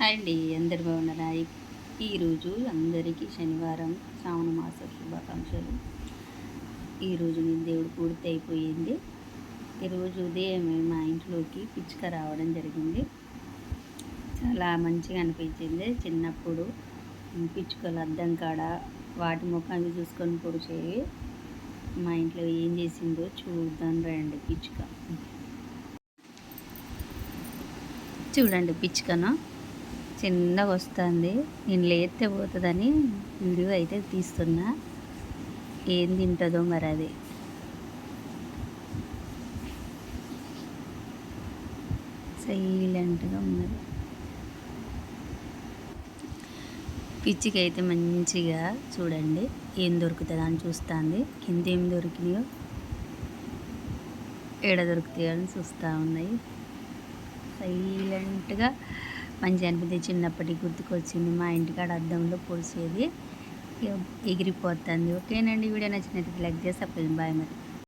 Hi అండి అందరు బాగున్నారా? ఈరోజు అందరికీ శనివారం శ్రావణ మాస శుభాకాంక్షలు. ఈరోజు నేను దేవుడు పూర్తి అయిపోయింది ఈరోజు ఉదయం మా ఇంట్లోకి పిచ్చుక రావడం జరిగింది. చాలా మంచిగా అనిపించింది. చిన్నప్పుడు పిచ్చుకలు అద్దం కాడ వాటి ముఖాన్ని చూసుకొని పొడిచేవి. మా ఇంట్లో ఏం చేసిందో చూద్దాం రండి పిచ్చుక. చూడండి పిచ్చుకను. చిన్నగా వస్తుంది నేను లేతే పోతుందని వీడియో అయితే తీస్తున్నా. ఏం తింటుందో మరి అది సైలెంట్గా ఉన్నది. పిచ్చికి అయితే మంచిగా చూడండి ఏం దొరుకుతుందో అని చూస్తుంది. కింద ఏం దొరికినాయో ఎడ దొరుకుతాయో అని చూస్తూ ఉన్నాయి. సైలెంట్గా మంచి అనిపించింది. చిన్నప్పటి గుర్తుకొచ్చింది. మా ఇంటికాడ అద్దంలో పోసేది ఎగిరిపోతుంది. ఓకేనండి. వీడియో నచ్చినట్టు లైక్ చేసి అప్పుడు బాయ్ మరి.